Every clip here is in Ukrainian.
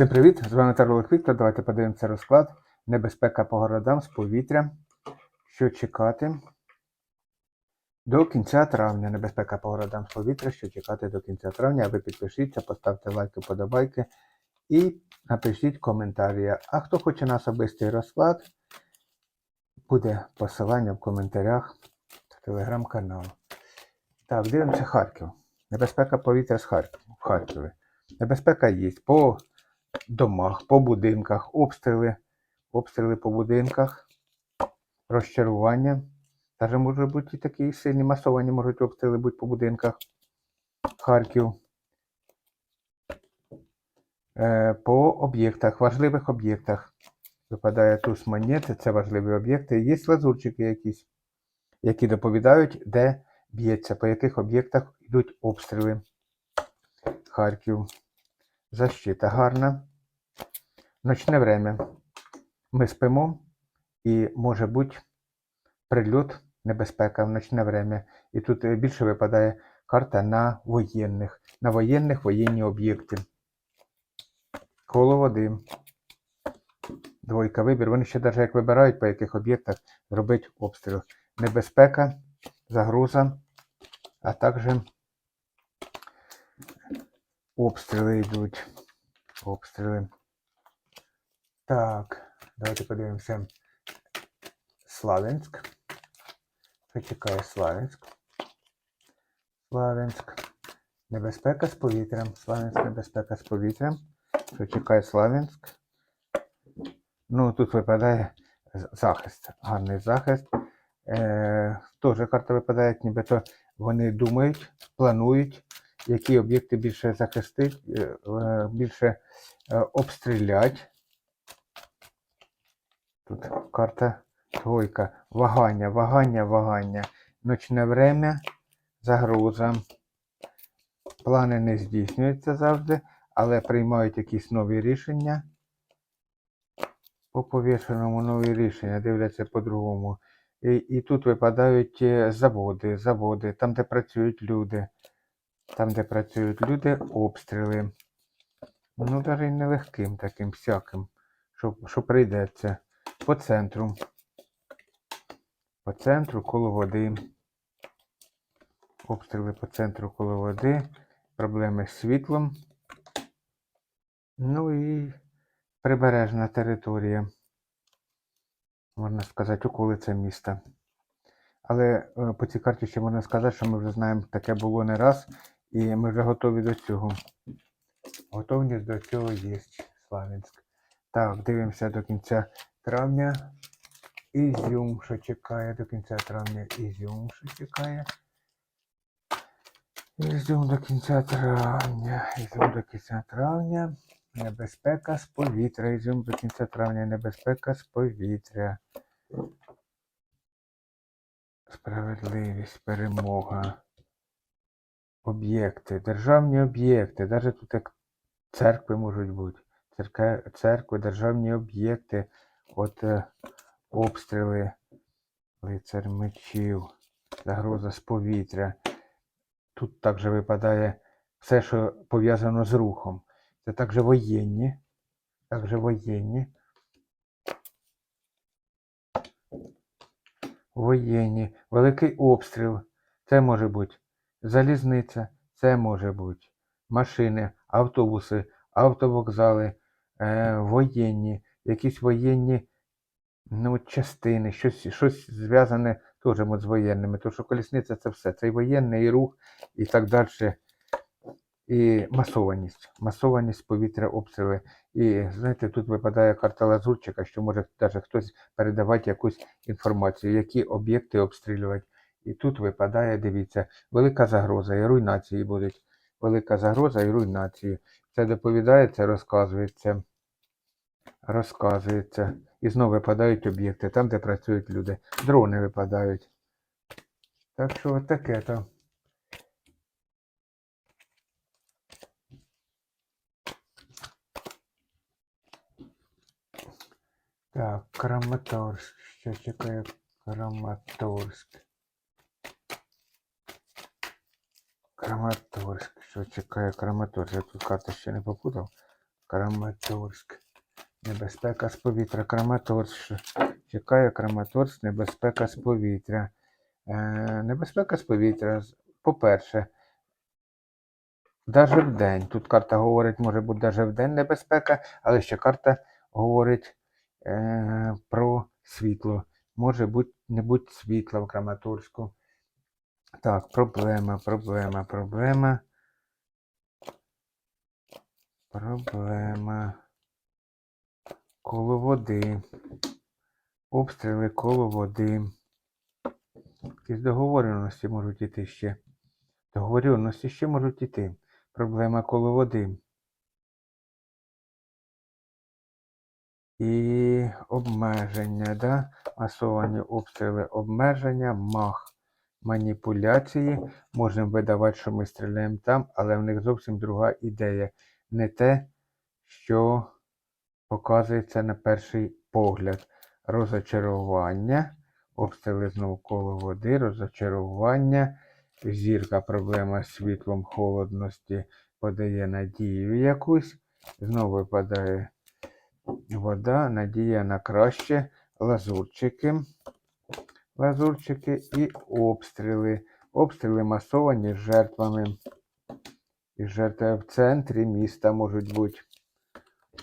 Всім привіт! З вами Таролик Віктор. Давайте подивимося розклад. Небезпека по городам з повітря. Що чекати до кінця травня. Небезпека по городам з повітря. Що чекати до кінця травня. Ви підпишіться, поставте лайки, подобайки і напишіть коментарі. А хто хоче на особистий розклад, буде посилання в коментарях в телеграм-канал. Так, дивимося Харків. Небезпека повітря з Харків, в Харкові. Небезпека є по домах, по будинках, обстріли, обстріли по будинках, розчарування. Даже може бути і такі сильні масовані можуть обстріли бути по будинках. Харків. Е, по об'єктах, важливих об'єктах. Випадає туз монети, це важливі об'єкти. Є лазурчики якісь, які доповідають, де б'ється, по яких об'єктах йдуть обстріли. Харків. Защита гарна. Ночне время. Ми спимо і може бути прильот, небезпека в ночне время. І тут е, більше випадає карта на воєнних, на воєнних воєнні об'єкти. Коло води. Двойка вибір. Вони ще навіть як вибирають, по яких об'єктах зробити обстріл. Небезпека, загроза, а також обстріли йдуть. Обстріли. Так, давайте подивимося. Славянськ. Що чекає Славянськ? Славянськ. Небезпека з повітрям. Славянськ, небезпека з повітрям. Що чекає Славянськ? Ну, тут випадає захист. Гарний захист. Е, теж карта випадає, нібито вони думають, планують, які об'єкти більше захистить, е, е, більше е, обстрілять. Тут карта двойка. Вагання, вагання, вагання. Ночне время, загроза. Плани не здійснюються завжди, але приймають якісь нові рішення. По повішеному нові рішення, дивляться по-другому. І, і тут випадають заводи, заводи, там, де працюють люди. Там, де працюють люди, обстріли. Ну, навіть нелегким таким всяким, що, що прийдеться. По центру. По центру коло води. Обстріли по центру коло води. Проблеми з світлом. Ну і прибережна територія. Можна сказати, околиця міста. Але е, по цій карті ще можна сказати, що ми вже знаємо, таке було не раз, і ми вже готові до цього. Готовність до цього є, Славянськ. Так, дивимося до кінця травня. Ізюм, що чекає до кінця травня. Ізюм, що чекає. Ізюм до кінця травня. Ізюм до кінця травня. Небезпека з повітря. Ізюм до кінця травня. Небезпека з повітря. Справедливість, перемога. Об'єкти, державні об'єкти, навіть тут як церкви можуть бути. Церкви, державні об'єкти, от е, обстріли, лицар мечів, загроза з повітря. Тут також випадає все, що пов'язано з рухом. Це також воєнні. Також воєнні. Воєнні. Великий обстріл. Це може бути залізниця, це може бути машини, автобуси, автовокзали, е, воєнні, якісь воєнні ну, частини, щось, щось зв'язане теж з воєнними. Тому що колісниця це все. Це і воєнний і рух, і так далі. І масованість. Масованість повітря, обстріли. І знаєте, тут випадає карта лазурчика, що може навіть хтось передавати якусь інформацію, які об'єкти обстрілювати. І тут випадає, дивіться, велика загроза і руйнації будуть. Велика загроза і руйнації. Це доповідається, розказується. Розказується. І знову випадають об'єкти, там, де працюють люди. Дрони випадають. Так що от таке то. Так, Краматорськ. Що чекає Краматорськ? Краматорськ. Що чекає Краматорськ? Я тут карти ще не попутав. Краматорськ. Небезпека з повітря. Краматорськ. Чекає Краматорськ, небезпека з повітря. Е, небезпека з повітря. По-перше, навіть в день. Тут карта говорить, може бути навіть в день небезпека, але ще карта говорить е, про світло. Може бути, не бути світла в Краматорську. Так, проблема, проблема, проблема. Проблема. Коло води. Обстріли коло води. Якісь договореності можуть іти ще. Договореності ще можуть іти. Проблема коло води. І обмеження, да? масовані обстріли, обмеження, мах, маніпуляції. Можемо видавати, що ми стріляємо там, але в них зовсім друга ідея. Не те, що показується на перший погляд. Розочарування, обстріли знову коло води, розочарування, зірка, проблема з світлом, холодності подає надію якусь. Знову випадає вода, надія на краще, лазурчики, лазурчики і обстріли. Обстріли масовані з жертвами. І жертви в центрі міста можуть бути.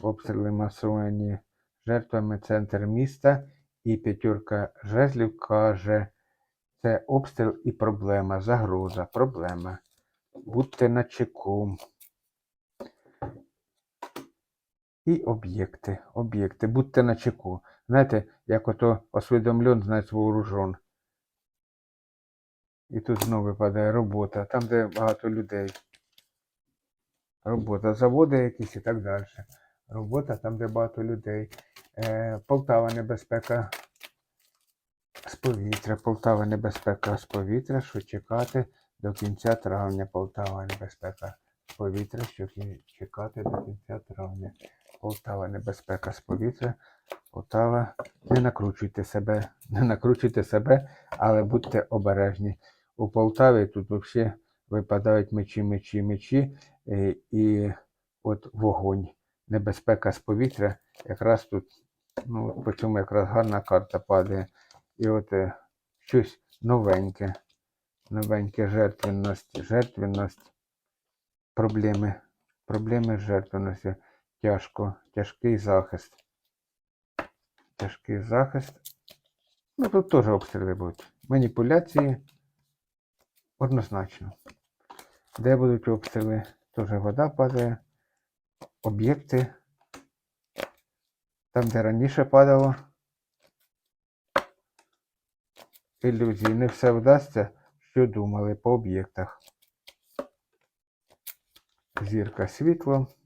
Обстріли масовані жертвами центр міста. І п'ятірка жезлів каже, це обстріл і проблема, загроза, проблема. Будьте на чеку. І об'єкти. Об'єкти. Будьте на чеку. Знаєте, як ото освідомлен, значить вооружен. І тут знову випадає робота, там, де багато людей. Робота, заводи якісь і так далі. Робота там, де багато людей. Е, Полтава небезпека з повітря. Полтава небезпека з повітря. Що чекати до кінця травня. Полтава небезпека з повітря. Що чекати до кінця травня. Полтава небезпека з повітря. Полтава. Не накручуйте себе, не накручуйте себе, але будьте обережні. У Полтаві тут взагалі випадають мечі, мечі, мечі. е, І от вогонь. Небезпека з повітря. Якраз тут, ну, по цьому якраз гарна карта падає. І от е, щось новеньке. Новеньке жертвенність, жертвенність, проблеми. Проблеми з жертвенністю. Тяжко, тяжкий захист. Тяжкий захист. Ну тут теж обстріли будуть. Маніпуляції однозначно. Де будуть обстріли? Теж вода падає. Об'єкти. Там, де раніше падало. Ілюзії. Не все вдасться, що думали по об'єктах. Зірка світло.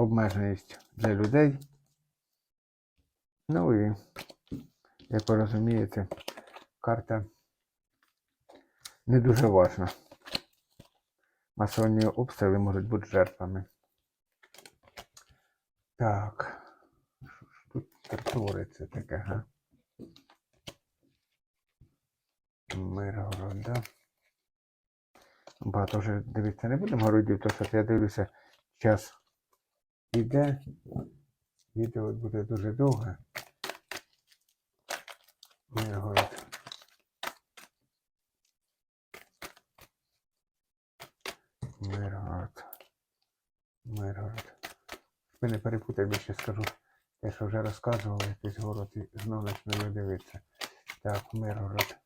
Обмеженість для людей. Ну і, як ви розумієте, карта не дуже важна. Масовні обстріли можуть бути жертвами. Так. Що ж тут твориться таке, га? Миргород, да? Багато вже дивитися не будемо городів, то що я дивлюся, час іде. Відео буде дуже довге. Миргород. Миргород. Миргород. Ви не перепутайте, ще скажу. Те, що вже розказував, якийсь город і знов почну дивитися. Так, Миргород.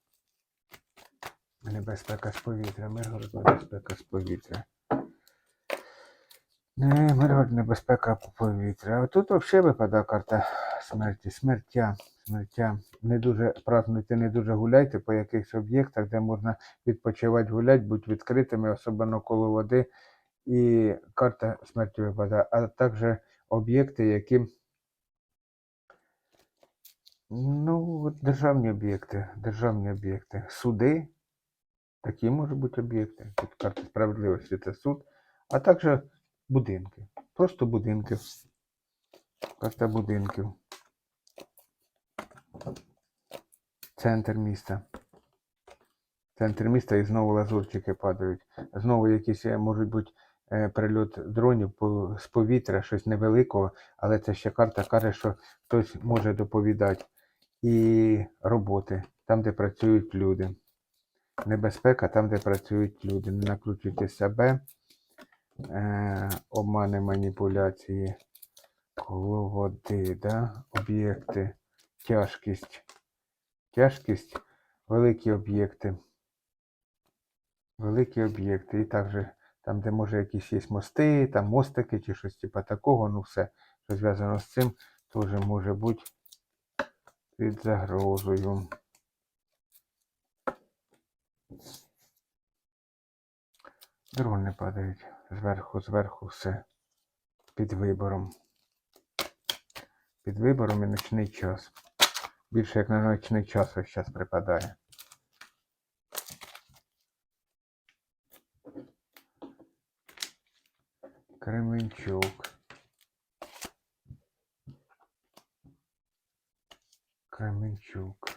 Небезпека з повітря. Миргород, небезпека з повітря. Не, Миргород, небезпека по повітря. А тут взагалі випадає карта смерті. Смертя. Смертя. Не дуже празднуйте, не дуже гуляйте по якихось об'єктах, де можна відпочивати, гуляти, будь відкритими, особливо коло води. І карта смерті випадає. А також об'єкти, які. Ну, державні об'єкти. Державні об'єкти. Суди. Такі можуть бути об'єкти. Тут карта справедливості це суд. А також будинки. Просто будинки. Карта будинків. Центр міста. Центр міста і знову лазурчики падають. Знову якісь е, можуть бути е, прильот дронів з повітря, щось невеликого, але це ще карта каже, що хтось може доповідати. І роботи, там, де працюють люди. Небезпека там, де працюють люди. Не накручуйте себе, е, обмани, маніпуляції, коло води, да? об'єкти, тяжкість. Тяжкість, великі об'єкти. Великі об'єкти. І також там, де може якісь є мости, там мостики чи щось типа такого, ну все, що зв'язано з цим, теж може бути під загрозою. Дрони падають зверху, зверху все під вибором. Під вибором і ночний час. Більше як на ночний час ось зараз припадає. Кременчук. Кременчук.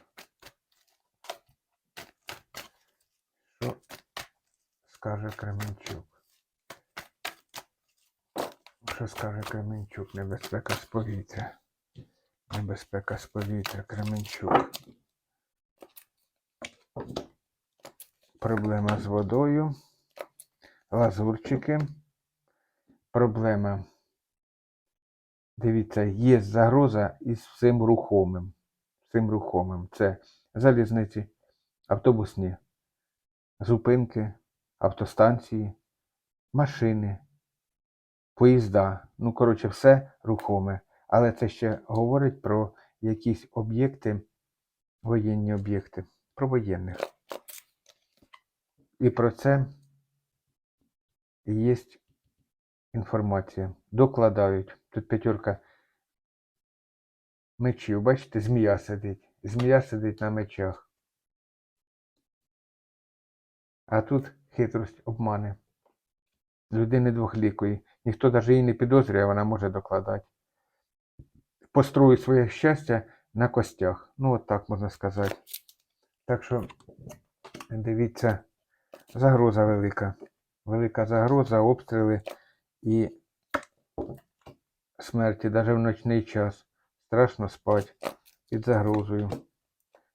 Що скаже Кременчук? Що скаже Кременчук? Небезпека з повітря. Небезпека з повітря. Кременчук. Проблема з водою. Лазурчики. Проблема. Дивіться, є загроза із всім рухомим. Всім рухомим. Це залізниці, автобусні зупинки, автостанції, машини, поїзда. Ну, коротше, все рухоме. Але це ще говорить про якісь об'єкти, воєнні об'єкти, про воєнних. І про це є інформація. Докладають. Тут п'ятерка мечів. Бачите, змія сидить. Змія сидить на мечах. А тут хитрость обмани. Людини двохлікої. Ніхто навіть її не підозрює, вона може докладати. Построю своє щастя на костях. Ну, от так можна сказати. Так що, дивіться, загроза велика. Велика загроза, обстріли і смерті, навіть в ночний час. Страшно спати під загрозою.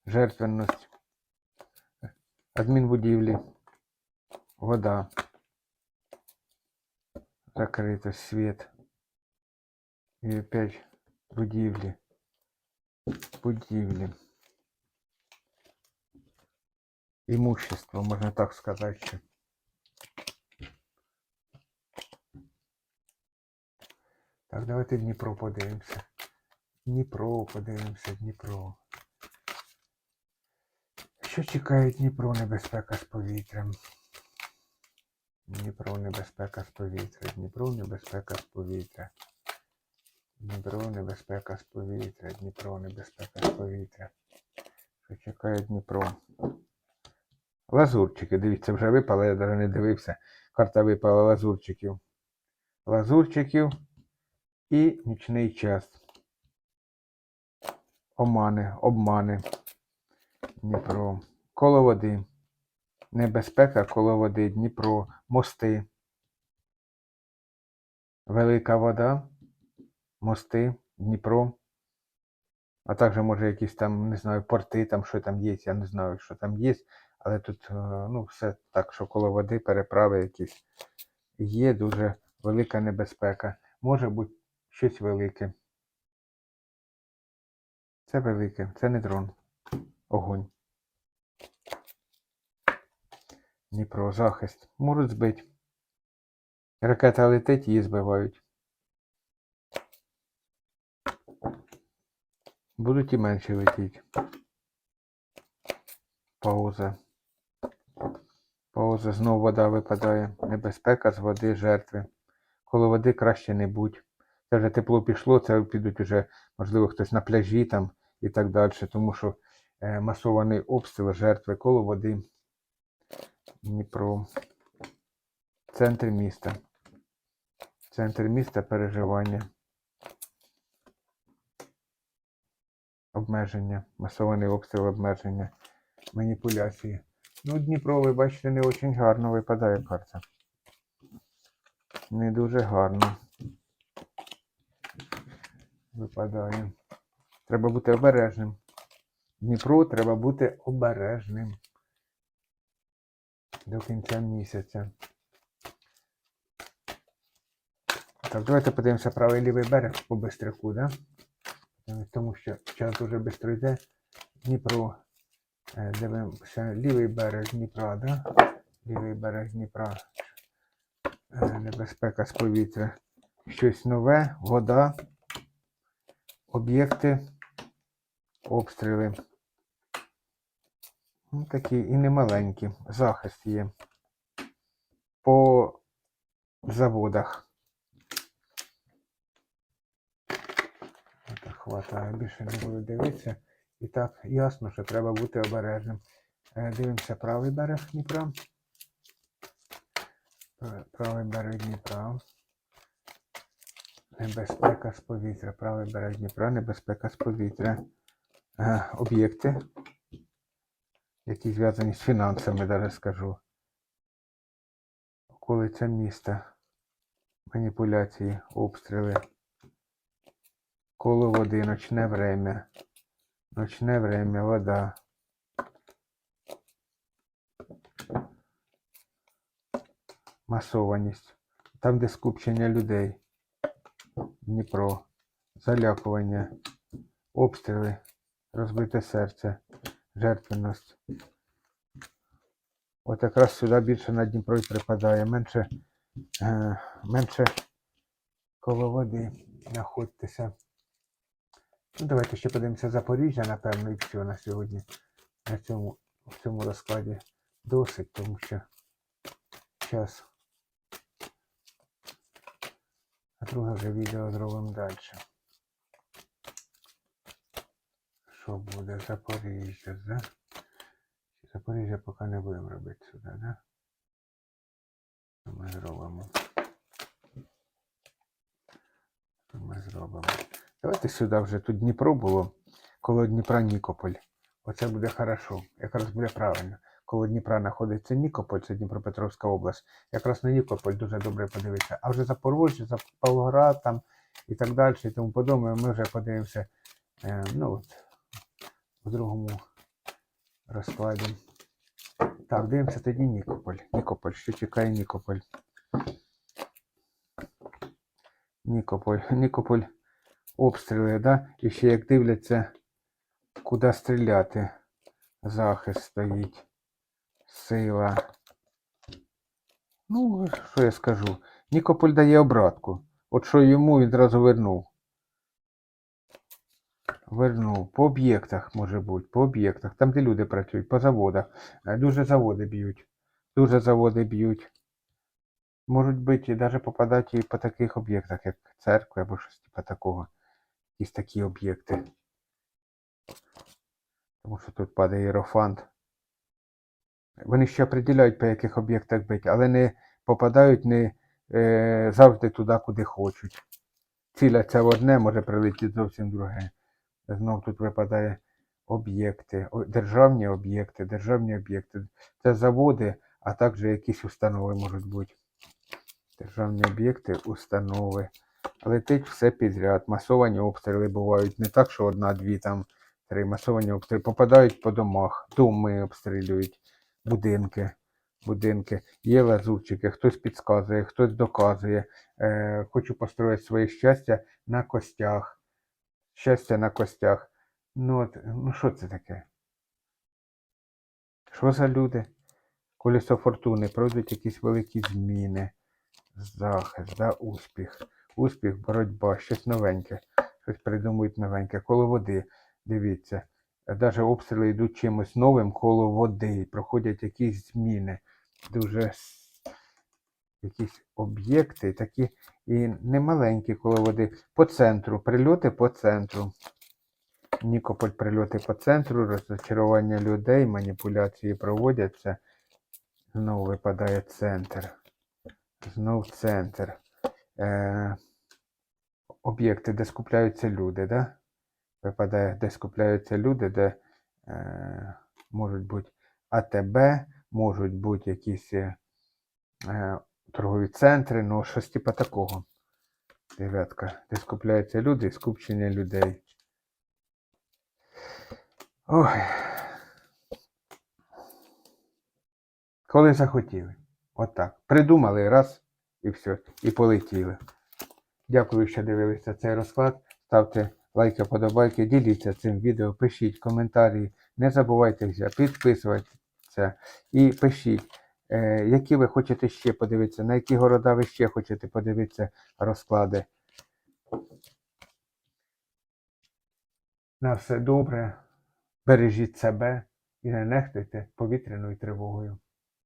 Жертвенність. Адмінбудівлі. Вода. Закрито світ. І опять будівлі. Будівлі. Имущество, можна так сказати. ще. Так, давайте Дніпро подивимося. Дніпро подивимося, Дніпро. Що чекає Дніпро небезпека з повітрям? Дніпро небезпека з повітря. Дніпро небезпека з повітря. Дніпро небезпека з повітря. Дніпро небезпека з повітря. Що чекає Дніпро? Лазурчики, дивіться, вже випали, я навіть не дивився. Карта випала лазурчиків. Лазурчиків і нічний час. Омани, обмани. Дніпро. Коло води. Небезпека коло води. Дніпро. Мости. Велика вода. Мости. Дніпро. А також може якісь там, не знаю, порти, там що там є, я не знаю, що там є. Але тут е, ну, все так, що коло води переправи якісь. Є дуже велика небезпека. Може бути щось велике. Це велике, це не дрон. Огонь. Дніпро, захист. Можуть збити. Ракета летить, її збивають. Будуть і менші летіти. Пауза. Пауза. Знову вода випадає. Небезпека з води, жертви. Коло води краще не будь. Це вже тепло пішло, це підуть уже, можливо, хтось на пляжі там і так далі. Тому що е, масований обстріл, жертви коло води. Дніпро. Центр міста. Центр міста переживання. Обмеження. Масований обстріл обмеження. Маніпуляції. Ну, Дніпро, ви бачите, не дуже гарно випадає карта. не дуже гарно. Випадає. Треба бути обережним. Дніпру треба бути обережним. До кінця місяця. Так, давайте подивимося правий лівий берег по бистряку, да? Тому що час дуже швидко йде. Дніпро. Е, Дивимося лівий берег Дніпра, да? Лівий берег Дніпра. Е, Небезпека з повітря. Щось нове, вода, об'єкти, обстріли. Ну, такі і немаленькі. Захист є. По заводах. Так, хватає, більше не буду дивитися. І так, ясно, що треба бути обережним. Е, Дивимося правий берег Дніпра. Правий берег Дніпра. Небезпека з повітря. Правий берег Дніпра, небезпека з повітря. Е, Об'єкти, які зв'язані з фінансами, даже скажу. Околиця міста. Маніпуляції, обстріли. Коло води, ночне время. Ночне время, вода. Масованість. Там, де скупчення людей. Дніпро. Залякування. Обстріли. Розбите серце. Жертвеність. От якраз сюди більше на Дніпро і припадає. Менше, е, менше коло води знаходьтеся. Ну, давайте ще подивимося Запоріжжя, напевно, і все на сьогодні. На цьому, в цьому розкладі досить, тому що час. А друге вже відео зробимо далі. Що буде? Запоріжжя, да? Запоріжжя поки не будемо робити сюди, да? Ми зробимо? Ми зробимо? Давайте сюди вже тут Дніпро було, коло Дніпра Нікополь. Оце буде хорошо, якраз буде правильно. Коло Дніпра знаходиться Нікополь, це Дніпропетровська область. Якраз на Нікополь дуже добре подивитися. А вже Запорожжя, за Павлоград там і так далі, і тому подобне, ми вже подивимося е, ну, от, в другому розкладі. Так, дивимося тоді Нікополь. Нікополь, що чекає Нікополь. Нікополь. Нікополь обстріли, да? І ще як дивляться, куди стріляти. Захист стоїть. Сила. Ну, що я скажу? Нікополь дає обратку. От що йому відразу вернув. Вернув. По об'єктах, може бути, по об'єктах. Там, де люди працюють, по заводах. Е, Дуже заводи б'ють. Дуже заводи б'ють. Можуть бути, і навіть попадати і по таких об'єктах, як церкви або щось типу такого. Якісь такі об'єкти. Тому що тут падає іерофант. Вони ще определяють, по яких об'єктах бити, але не попадають не е, завжди туди, куди хочуть. Ціляться в одне, може прилетіти зовсім друге. Знов тут випадає об'єкти, державні об'єкти, державні об'єкти. Це заводи, а також якісь установи можуть бути. Державні об'єкти, установи. Летить все підряд. Масовані обстріли бувають. Не так, що одна-дві там три масовані обстріли. Попадають по домах, доми обстрілюють, будинки. Будинки. Є лазутчики, хтось підказує, хтось доказує. Е, хочу построїти своє щастя на костях. Щастя на костях. Ну, от, ну що це таке? Що за люди? Колесо фортуни, пройдуть якісь великі зміни. Захист, да, успіх. Успіх, боротьба, щось новеньке. Щось придумують новеньке. Коло води, дивіться. Навіть обстріли йдуть чимось новим коло води. Проходять якісь зміни. Дуже якісь об'єкти, такі і немаленькі коло води. По центру, прильоти по центру. Нікополь прильоти по центру, розчарування людей, маніпуляції проводяться. Знову випадає центр. Знов центр. Е, об'єкти, де скупляються люди, да? Випадає, де скупляються люди, де е, можуть бути АТБ, можуть бути якісь е, торгові центри, ну щось типа такого. Дев'ятка. Де скупляються люди скупчення людей. Ой. Коли захотіли. Отак. Придумали раз і все. І полетіли. Dякую, що дивилися цей розклад. Ставте лайки, подобайки, діліться цим відео, пишіть коментарі. Не забувайте підписуватися і пишіть, які ви хочете ще подивитися, на які города ви ще хочете подивитися розклади. На все добре. Бережіть себе і не нехтуйте повітряною тривогою.